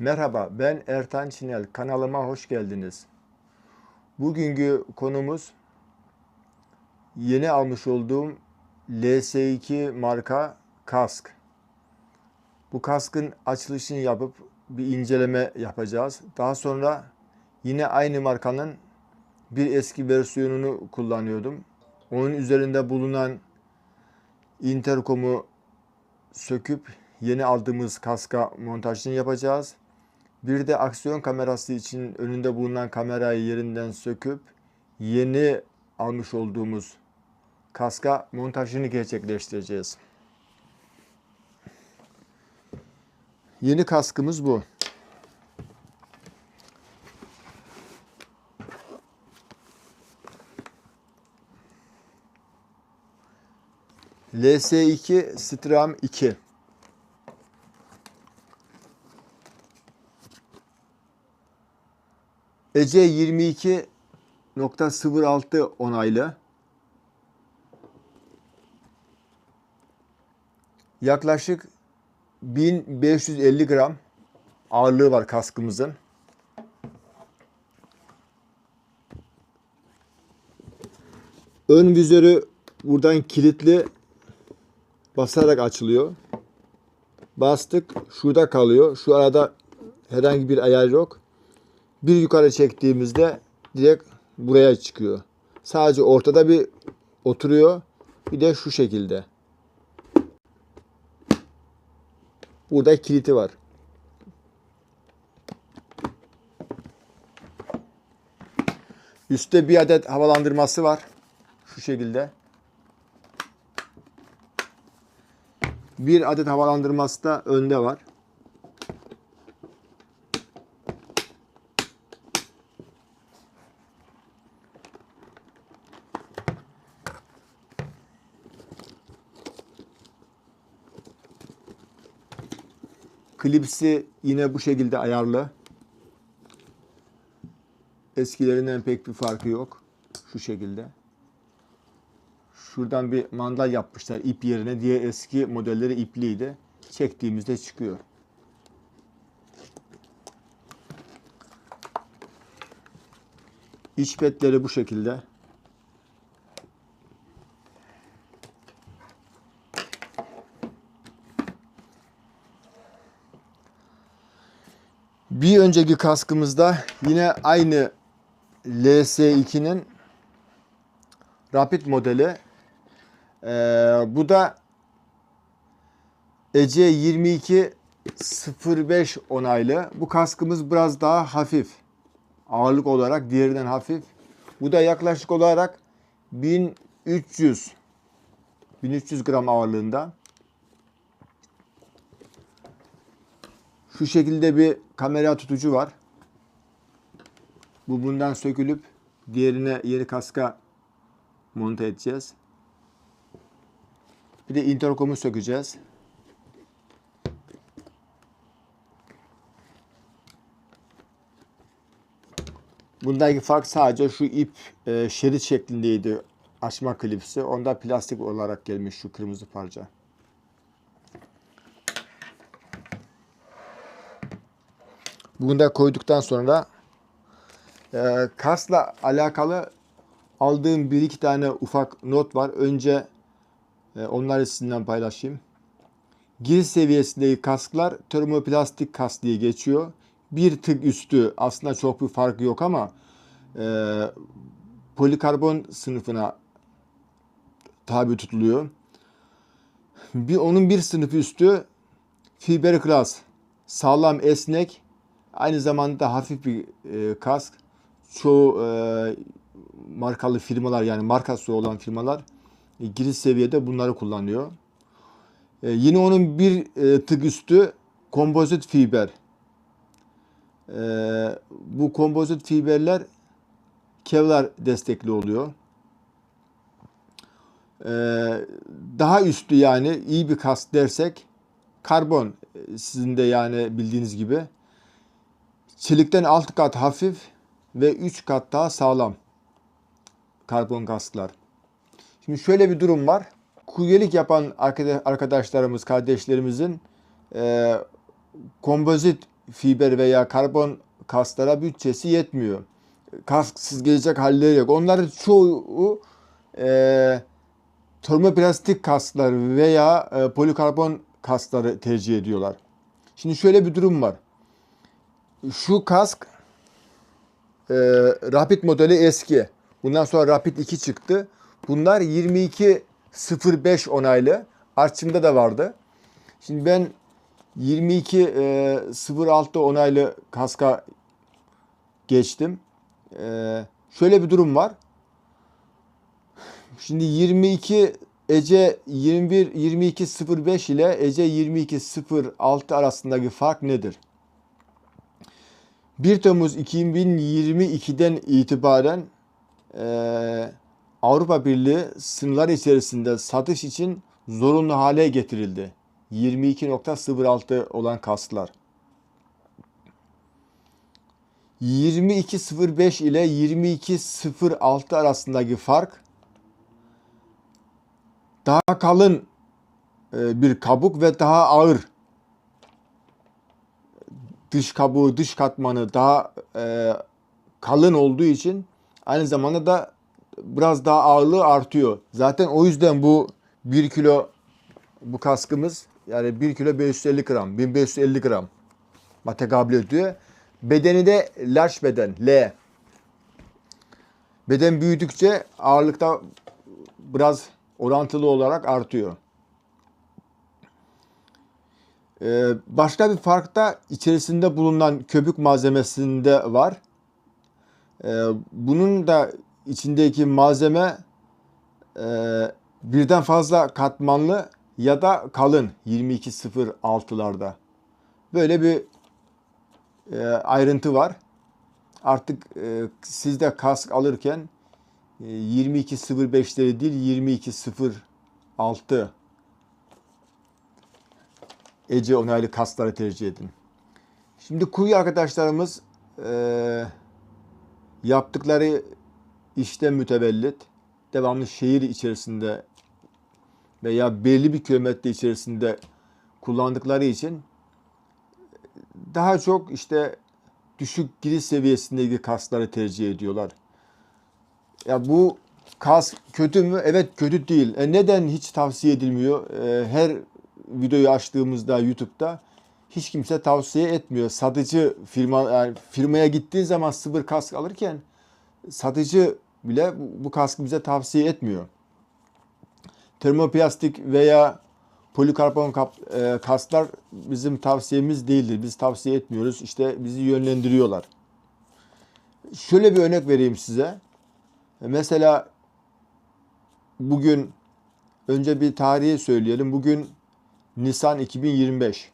Merhaba, ben Ertan Çinel. Kanalıma hoş geldiniz. Bugünkü konumuz yeni almış olduğum LS2 marka kask. Bu kaskın açılışını yapıp bir inceleme yapacağız. Daha sonra yine aynı markanın bir eski versiyonunu kullanıyordum. Onun üzerinde bulunan interkomu söküp yeni aldığımız kaska montajını yapacağız. Bir de aksiyon kamerası için önünde bulunan kamerayı yerinden söküp yeni almış olduğumuz kaska montajını gerçekleştireceğiz. Yeni kaskımız bu. LS2 Stram 2. Ece 22.06 onaylı. Yaklaşık 1550 gram ağırlığı var kaskımızın. Ön vizörü buradan kilitli basarak açılıyor. Bastık şurada kalıyor. Şu arada herhangi bir ayar yok. Bir yukarı çektiğimizde direkt buraya çıkıyor. Sadece ortada bir oturuyor. Bir de şu şekilde. Burada kiliti var. Üstte bir adet havalandırması var. Şu şekilde. Bir adet havalandırması da önde var. Klipsi yine bu şekilde ayarlı. Eskilerinden pek bir farkı yok. Şu şekilde. Şuradan bir mandal yapmışlar ip yerine. Diye eski modelleri ipliydi. Çektiğimizde çıkıyor. İç petleri bu şekilde. Bir önceki kaskımızda yine aynı LS2'nin Rapid modeli. Ee, bu da EC 2205 onaylı. Bu kaskımız biraz daha hafif. Ağırlık olarak diğerinden hafif. Bu da yaklaşık olarak 1300 1300 gram ağırlığında. Şu şekilde bir kamera tutucu var. Bu bundan sökülüp diğerine yeni kaska monte edeceğiz. Bir de interkomu sökeceğiz. Bundaki fark sadece şu ip e, şerit şeklindeydi açma klipsi. Onda plastik olarak gelmiş şu kırmızı parça. Bunu da koyduktan sonra e, kasla alakalı aldığım bir iki tane ufak not var. Önce e, onları sizinle paylaşayım. Giriş seviyesindeki kasklar termoplastik kask diye geçiyor. Bir tık üstü aslında çok bir farkı yok ama e, polikarbon sınıfına tabi tutuluyor. Bir onun bir sınıf üstü fiberglass, sağlam esnek, aynı zamanda hafif bir e, kask. Çoğu e, markalı firmalar yani markası olan firmalar e, giriş seviyede bunları kullanıyor. E, yine onun bir e, tık üstü kompozit fiber. E, bu kompozit fiberler Kevlar destekli oluyor. E, daha üstü yani iyi bir kask dersek karbon e, sizin de yani bildiğiniz gibi. Çelikten 6 kat hafif ve 3 kat daha sağlam karbon kasklar. Şimdi şöyle bir durum var. Kuryelik yapan arkadaşlarımız, kardeşlerimizin e, kompozit fiber veya karbon kaslara bütçesi yetmiyor. Kasksız gelecek halleri yok. Onların çoğu e, termoplastik kaslar veya e, polikarbon kasları tercih ediyorlar. Şimdi şöyle bir durum var. Şu kask e, Rapid modeli eski. Bundan sonra Rapid 2 çıktı. Bunlar 22.05 onaylı. Arçımda da vardı. Şimdi ben 22.06 onaylı kaska geçtim. E, şöyle bir durum var. Şimdi 22 Ece 21 22.05 ile Ece 22.06 arasındaki fark nedir? 1 Temmuz 2022'den itibaren eee, Avrupa Birliği sınırlar içerisinde satış için zorunlu hale getirildi. 22.06 olan kasklar. 22.05 ile 22.06 arasındaki fark daha kalın e, bir kabuk ve daha ağır dış kabuğu, dış katmanı daha e, kalın olduğu için aynı zamanda da biraz daha ağırlığı artıyor. Zaten o yüzden bu 1 kilo bu kaskımız yani 1 kilo 550 gram, 1550 gram tekabül ediyor. Bedeni de large beden, L. Beden büyüdükçe ağırlıkta biraz orantılı olarak artıyor. Ee, başka bir fark da içerisinde bulunan köpük malzemesinde var. Ee, bunun da içindeki malzeme e, birden fazla katmanlı ya da kalın 22.06'larda. Böyle bir e, ayrıntı var. Artık e, siz de kask alırken e, 22.05'leri değil 22.06 Ece onaylı kasları tercih edin. Şimdi kuyu arkadaşlarımız e, yaptıkları işten mütevellit devamlı şehir içerisinde veya belli bir kilometre içerisinde kullandıkları için daha çok işte düşük giriş seviyesindeki kasları tercih ediyorlar. Ya bu kas kötü mü? Evet kötü değil. E neden hiç tavsiye edilmiyor? E, her videoyu açtığımızda YouTube'da hiç kimse tavsiye etmiyor. Satıcı firma yani firmaya gittiği zaman sıfır kask alırken satıcı bile bu kaskı bize tavsiye etmiyor. Termoplastik veya polikarbon kap, e, kasklar bizim tavsiyemiz değildir. Biz tavsiye etmiyoruz. İşte bizi yönlendiriyorlar. Şöyle bir örnek vereyim size. Mesela bugün önce bir tarihi söyleyelim. Bugün Nisan 2025.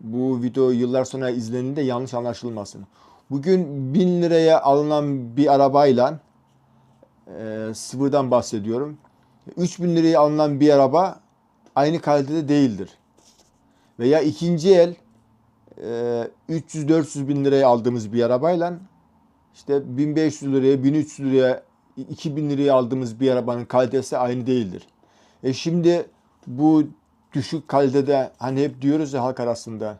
Bu video yıllar sonra izlendiğinde yanlış anlaşılmasın. Bugün 1000 liraya alınan bir arabayla e, sıfırdan bahsediyorum. 3000 liraya alınan bir araba aynı kalitede değildir. Veya ikinci el e, 300-400 bin liraya aldığımız bir arabayla işte 1500 liraya, 1300 liraya, 2000 liraya aldığımız bir arabanın kalitesi aynı değildir. E şimdi bu düşük kalitede hani hep diyoruz ya halk arasında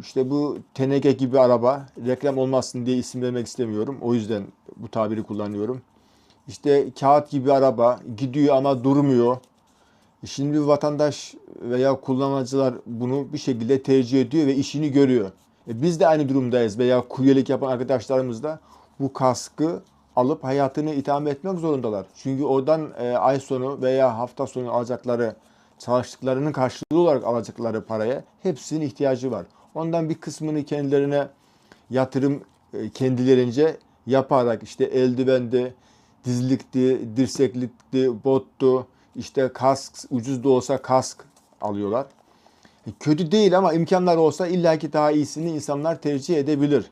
işte bu teneke gibi araba reklam olmasın diye isim vermek istemiyorum. O yüzden bu tabiri kullanıyorum. İşte kağıt gibi araba gidiyor ama durmuyor. Şimdi vatandaş veya kullanıcılar bunu bir şekilde tercih ediyor ve işini görüyor. E biz de aynı durumdayız veya kuryelik yapan arkadaşlarımız da bu kaskı alıp hayatını itham etmek zorundalar. Çünkü oradan e, ay sonu veya hafta sonu alacakları çalıştıklarının karşılığı olarak alacakları paraya hepsinin ihtiyacı var. Ondan bir kısmını kendilerine yatırım e, kendilerince yaparak işte eldivendi, dizlikti, dirseklikti, bottu, işte kask ucuz da olsa kask alıyorlar. E, kötü değil ama imkanlar olsa illaki daha iyisini insanlar tercih edebilir.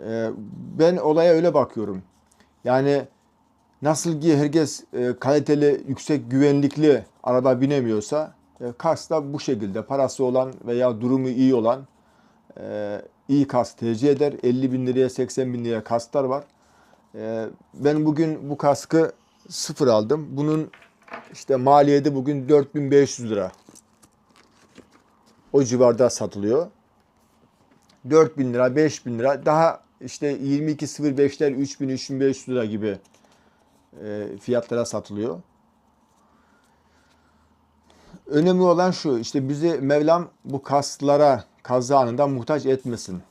E, ben olaya öyle bakıyorum. Yani nasıl ki herkes e, kaliteli, yüksek güvenlikli araba binemiyorsa e, da bu şekilde parası olan veya durumu iyi olan e, iyi kask tercih eder. 50 bin liraya 80 bin liraya kasklar var. E, ben bugün bu kaskı sıfır aldım. Bunun işte maliyeti bugün 4500 lira. O civarda satılıyor. 4000 lira, 5000 lira daha işte 22.05'ler 3000 3500 lira gibi e, fiyatlara satılıyor. Önemli olan şu işte bizi Mevlam bu kaslara kaza anında muhtaç etmesin.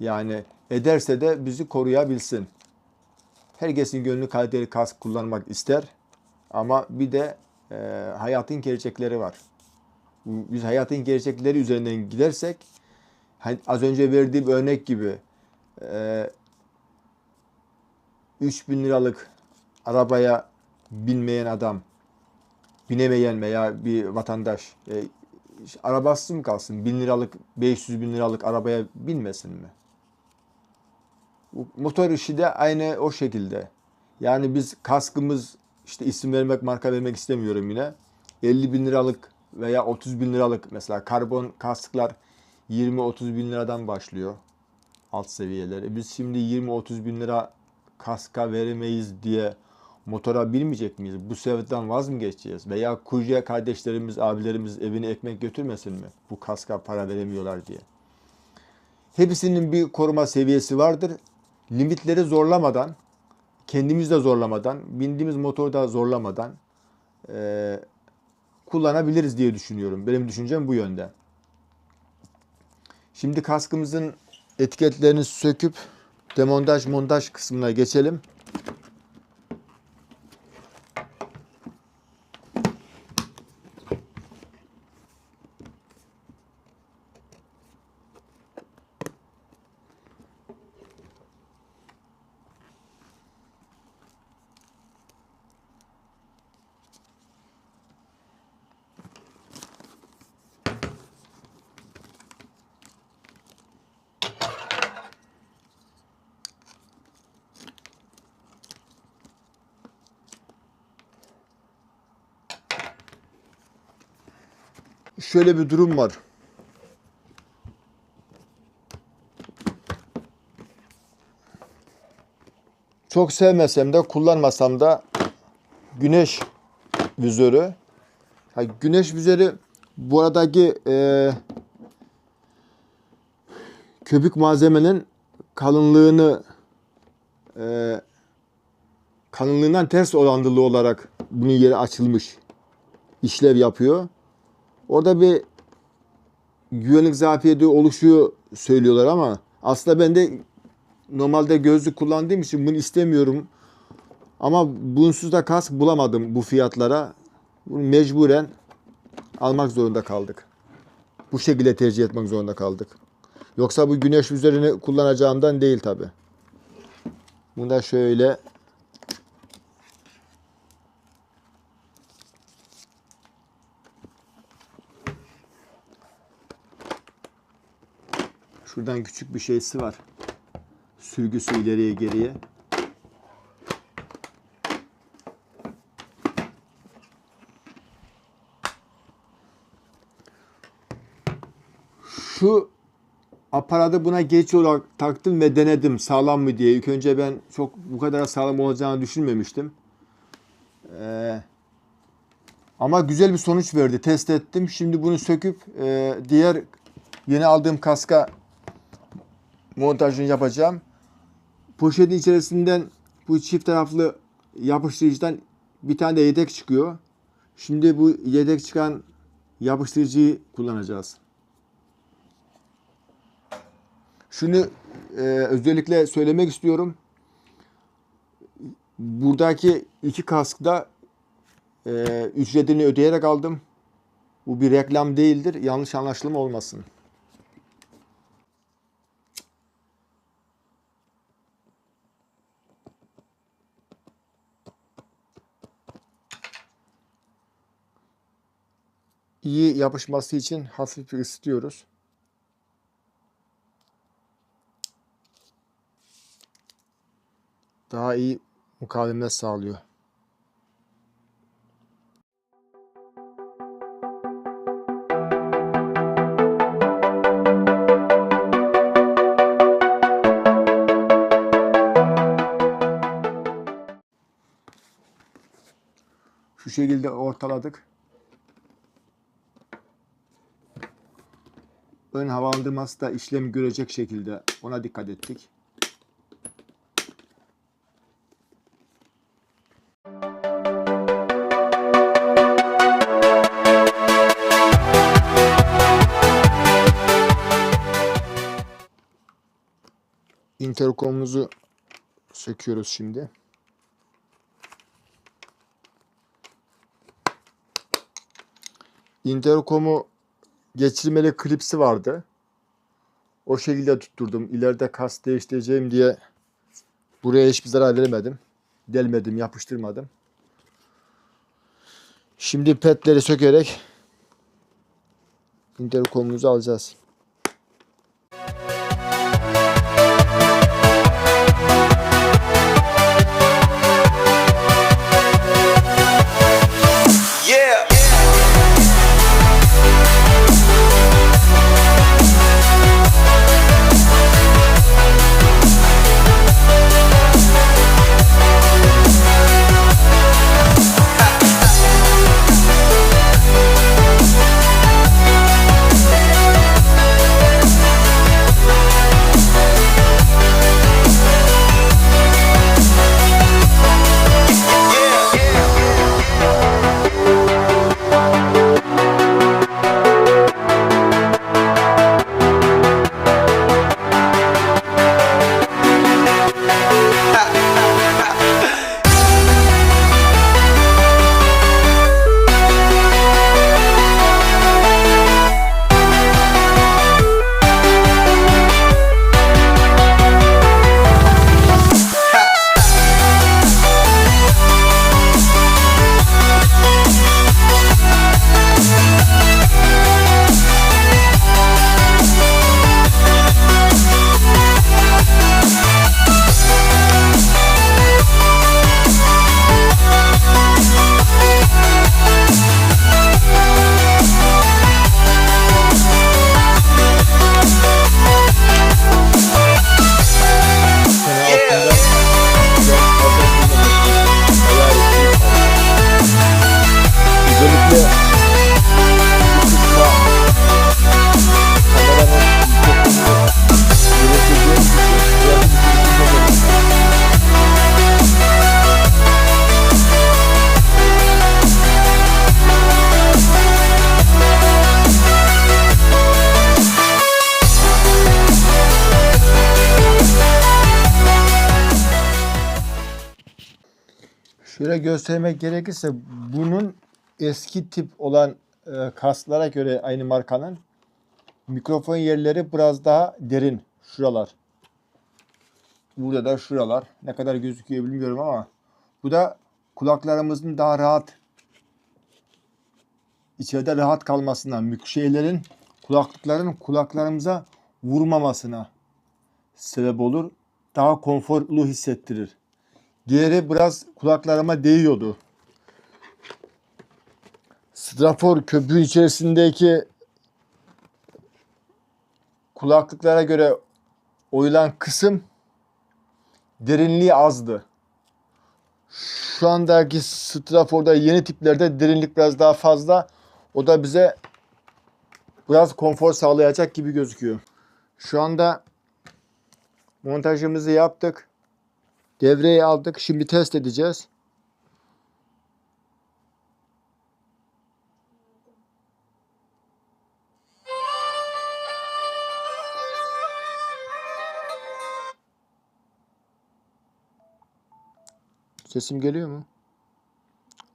Yani ederse de bizi koruyabilsin. Herkesin gönlü kaliteli kask kullanmak ister. Ama bir de e, hayatın gerçekleri var. Biz hayatın gerçekleri üzerinden gidersek hani az önce verdiğim örnek gibi e, 3000 liralık arabaya binmeyen adam binemeyen veya bir vatandaş e, arabasız mı kalsın? 1000 liralık 500 bin liralık arabaya binmesin mi? Motor işi de aynı o şekilde. Yani biz kaskımız işte isim vermek, marka vermek istemiyorum yine. 50 bin liralık veya 30 bin liralık mesela karbon kasklar 20-30 bin liradan başlıyor alt seviyeleri. Biz şimdi 20-30 bin lira kaska veremeyiz diye motora binmeyecek miyiz? Bu sevdadan vaz mı geçeceğiz? Veya kuyuya kardeşlerimiz, abilerimiz evine ekmek götürmesin mi? Bu kaska para veremiyorlar diye. Hepsinin bir koruma seviyesi vardır. Limitleri zorlamadan, kendimiz de zorlamadan, bindiğimiz motoru da zorlamadan e, kullanabiliriz diye düşünüyorum. Benim düşüncem bu yönde. Şimdi kaskımızın etiketlerini söküp demontaj montaj kısmına geçelim. Şöyle bir durum var. Çok sevmesem de kullanmasam da güneş vizörü. Güneş vizörü buradaki e, köpük malzemenin kalınlığını e, kalınlığından ters orantılı olarak bunun yeri açılmış işlev yapıyor. Orada bir güvenlik zafiyeti oluşuyor söylüyorlar ama aslında ben de normalde gözlük kullandığım için bunu istemiyorum. Ama bunsuz da kask bulamadım bu fiyatlara. Bunu mecburen almak zorunda kaldık. Bu şekilde tercih etmek zorunda kaldık. Yoksa bu güneş üzerini kullanacağımdan değil tabi. Bunda şöyle Şuradan küçük bir şeysi var. Sürgüsü ileriye geriye. Şu aparatı buna geç olarak taktım ve denedim sağlam mı diye. İlk önce ben çok bu kadar sağlam olacağını düşünmemiştim. Ee, ama güzel bir sonuç verdi. Test ettim. Şimdi bunu söküp e, diğer yeni aldığım kaska montajını yapacağım. Poşetin içerisinden bu çift taraflı yapıştırıcıdan bir tane de yedek çıkıyor. Şimdi bu yedek çıkan yapıştırıcıyı kullanacağız. Şunu e, özellikle söylemek istiyorum. Buradaki iki kaskta e, ücretini ödeyerek aldım. Bu bir reklam değildir. Yanlış anlaşılma olmasın. İyi yapışması için hafif ısıtıyoruz. Daha iyi mukavemet sağlıyor. Şu şekilde ortaladık. Ön havalandırması da işlem görecek şekilde ona dikkat ettik. Intercom'umuzu söküyoruz şimdi. Intercom'u geçirmeli klipsi vardı. O şekilde tutturdum. İleride kas değiştireceğim diye buraya hiçbir zarar veremedim. Delmedim, yapıştırmadım. Şimdi petleri sökerek intercom'umuzu alacağız. Göstermek gerekirse bunun eski tip olan e, kaslara göre aynı markanın mikrofon yerleri biraz daha derin. Şuralar. Burada da şuralar. Ne kadar gözüküyor bilmiyorum ama bu da kulaklarımızın daha rahat içeride rahat kalmasına, şeylerin kulaklıkların kulaklarımıza vurmamasına sebep olur. Daha konforlu hissettirir. Diğeri biraz kulaklarıma değiyordu. Strafor köpüğü içerisindeki kulaklıklara göre oyulan kısım derinliği azdı. Şu andaki Strafor'da yeni tiplerde derinlik biraz daha fazla. O da bize biraz konfor sağlayacak gibi gözüküyor. Şu anda montajımızı yaptık. Devreyi aldık. Şimdi test edeceğiz. Sesim geliyor mu?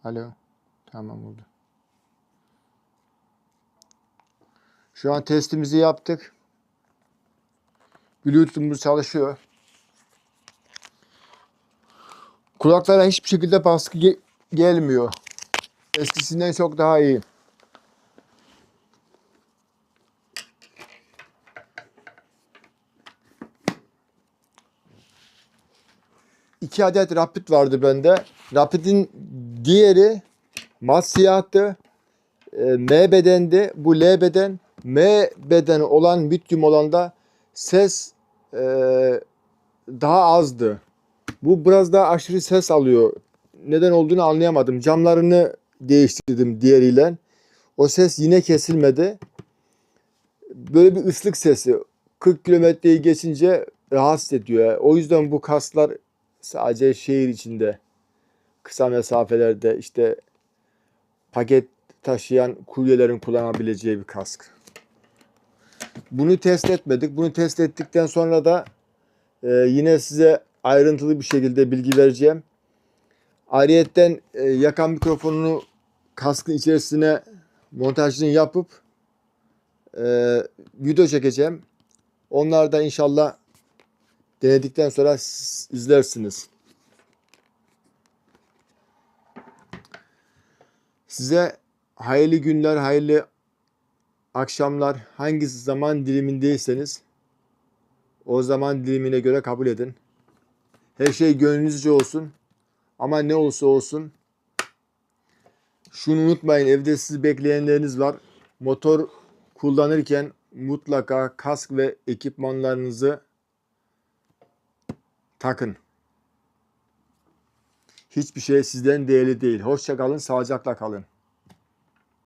Alo. Tamam oldu. Şu an testimizi yaptık. Bluetooth'umuz çalışıyor. Kulaklara hiçbir şekilde baskı ge- gelmiyor. Eskisinden çok daha iyi. İki adet Rapid vardı bende. Rapid'in diğeri mat siyahtı. E, M bedendi. Bu L beden. M beden olan lityum olan da ses e, daha azdı. Bu biraz daha aşırı ses alıyor. Neden olduğunu anlayamadım. Camlarını değiştirdim diğeriyle. O ses yine kesilmedi. böyle bir ıslık sesi 40 kilometreyi geçince rahatsız ediyor. O yüzden bu kasklar sadece şehir içinde kısa mesafelerde işte paket taşıyan kuryelerin kullanabileceği bir kask. Bunu test etmedik. Bunu test ettikten sonra da e, yine size ayrıntılı bir şekilde bilgi vereceğim. Ayrıyetten e, yakan mikrofonunu kaskın içerisine montajını yapıp e, video çekeceğim. Onlar da inşallah denedikten sonra izlersiniz. Size hayırlı günler, hayırlı akşamlar. Hangisi zaman dilimindeyseniz o zaman dilimine göre kabul edin. Her şey gönlünüzce olsun. Ama ne olursa olsun şunu unutmayın evde sizi bekleyenleriniz var. Motor kullanırken mutlaka kask ve ekipmanlarınızı takın. Hiçbir şey sizden değerli değil. Hoşça kalın, sağlıcakla kalın.